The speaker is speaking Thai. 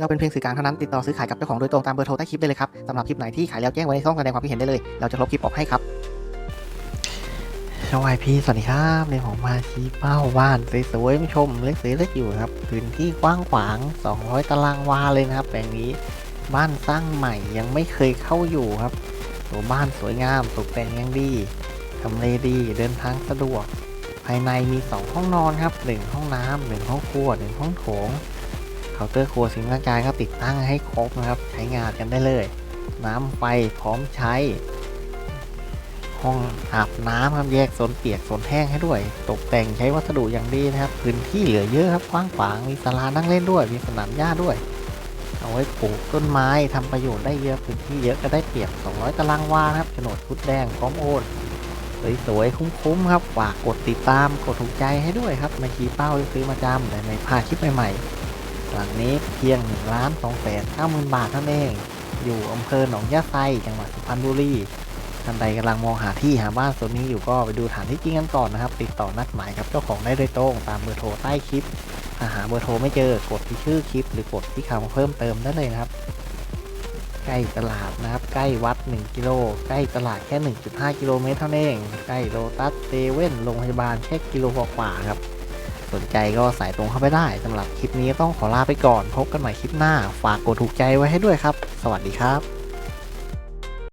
เราเป็นเพียงสื่อกลางเท่านั้นติดต่อซื้อขายกับเจ้าของโดยตรงตามเบอร์โทรใต้คลิปได้เลยครับสำหรับคลิปไหนที่ขายแล้วแจ้งไว้ในช่องแสดงความคิดเห็นได้เลย เราจะลบคลิปออกให้ครับสวัสดีสวัสดีครับในผมมาชี้เป้าบ้านสวยๆชมเล็กสวยเล็กอยู่ครับพื้นที่กว้างขวาง 200 ตารางวาเลยนะครับแปลงนี้บ้านสร้างใหม่ยังไม่เคยเข้าอยู่ครับตัวบ้านสวยงามตกแต่งยังดีทำเลดีเดินทางสะดวก ภายในมี 2 ห้องนอนครับ 1 ห้องน้ำหนึ่งห้องครัว1ห้องโถง เคาน์เตอร์ครัวสิงห์ร่างกายก็ติดตั้งให้ครบนะครับ ใช้งานกันได้เลย น้ำไฟพร้อมใช้ ห้องอาบน้ำครับแยกโซนเปียกโซนแห้งให้ด้วย ตกแต่งใช้วัสดุอย่างดีนะครับ พื้นที่เหลือเยอะครับกว้างขวางมีศาลานั่งเล่นด้วย มีสนามหญ้าด้วย เอาไว้ปลูกต้นไม้ทำประโยชน์ได้เยอะพื้นที่เยอะก็ได้เปรียบ 200 ตารางวาครับโฉนดพุดแดงพร้อมโอนสวยๆ คุ้มๆ ครับ ฝากกดติดตาม กดถูกใจให้ด้วยครับในคีเป้าที่ซื้อมาจำแต่ในพลาดคลิปใหม่ๆ หลังนี้เพียง1ล้าน2แสน9หมื่นบาทเท่านั้นเอง อยู่อำเภอหนองยาไซจังหวัดสุพรรณบุรีท่านใดกำลังมองหาที่หาบ้านโซนนี้อยู่ก็ไปดูฐานที่จริงกันก่อนนะครับ ติดต่อนัดหมายกับเจ้าของได้โดยตรงตามเบอร์โทรใต้คลิปถ้าหาเบอร์โทรไม่เจอกดที่ชื่อคลิป หรือกดที่คำเพิ่มเติมได้เลยนะครับใกล้ตลาดนะครับ ใกล้วัด 1 กิโล ใกล้ตลาดแค่ 1.5 กิโลเมตรเท่านั้นเอง ใกล้โลตัสเซเว่นโรงพยาบาลแค่กิโลกว่าครับ สนใจก็สายตรงเข้าไปได้สำหรับคลิปนี้ต้องขอลาไปก่อน พบกันใหม่คลิปหน้า ฝากกดถูกใจไว้ให้ด้วยครับ สวัสดีครับ